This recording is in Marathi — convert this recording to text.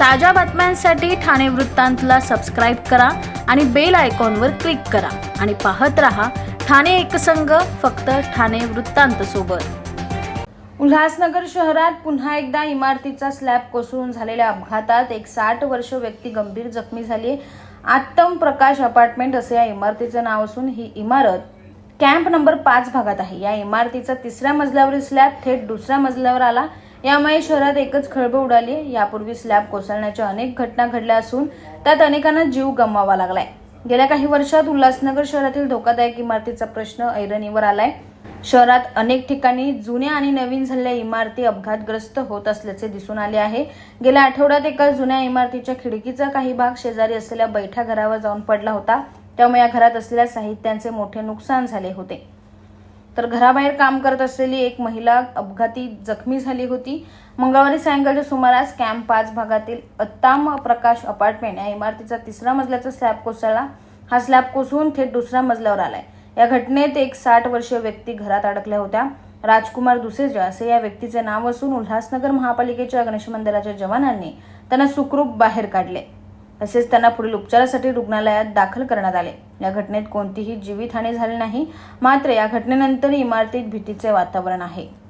ताज्या बातम्यांसाठी ठाणे वृत्तांतला सबस्क्राईब करा आणि बेल आयकॉनवर क्लिक करा. आणि पाहत रहा ठाणे एकसंघ फक्त ठाणे वृत्तांत सोबत. उल्हासनगर शहरात पुन्हा एकदा इमारतीचा स्लॅब कोसळून झालेल्या अपघातात एक साठ वर्ष व्यक्ती गंभीर जखमी झाली आत्तम प्रकाश अपार्टमेंट असे या इमारतीचं नाव असून ही इमारत कॅम्प नंबर पाच भागात आहे. या इमारतीचा तिसऱ्या मजल्यावरील स्लॅब थेट दुसऱ्या मजल्यावर आला. यामुळे शहरात एकच खळबळ उडाली. यापूर्वी स्लॅब कोसळण्याच्या अनेक घटना घडल्या असून त्यात अनेकांना जीव गमवावा लागलाय. गेल्या काही वर्षात उल्हासनगर शहरातील धोकादायक इमारतीचा प्रश्न ऐरणीवर आलाय. शहरात अनेक ठिकाणी जुन्या आणि नवीन झालेल्या इमारती अपघातग्रस्त होत असल्याचे दिसून आले आहे. गेल्या आठवड्यात एका जुन्या इमारतीच्या खिडकीचा काही भाग शेजारी असलेल्या बैठा घरावर जाऊन पडला होता. त्यामुळे या घरात असलेल्या साहित्यांचे मोठे नुकसान झाले होते. तर घराबाहेर काम करत असलेली एक महिला अपघाती जखमी झाली होती. मंगळवारी सायंकाळच्या सुमारास कॅम्प पाच भागातील अत्ताम प्रकाश अपार्टमेंट या इमारतीचा तिसरा मजल्याचा स्लॅब कोसळला. हा स्लॅब कोसळून थेट दुसऱ्या मजल्यावर आलाय. या घटनेत एक साठ वर्षीय व्यक्ती घरात अडकल्या होत्या. राजकुमार दुसेजा असे या व्यक्तीचे नाव असून उल्हासनगर महापालिकेच्या गणेश मंदिराच्या जवानांनी त्यांना सुखरूप बाहेर काढले. तसेच त्यांना पुढील उपचारासाठी रुग्णालयात दाखल करण्यात आले. या घटनेत कोणतीही जीवितहानी झाली नाही. मात्र या घटनेनंतर इमारतीत भीतीचे वातावरण आहे.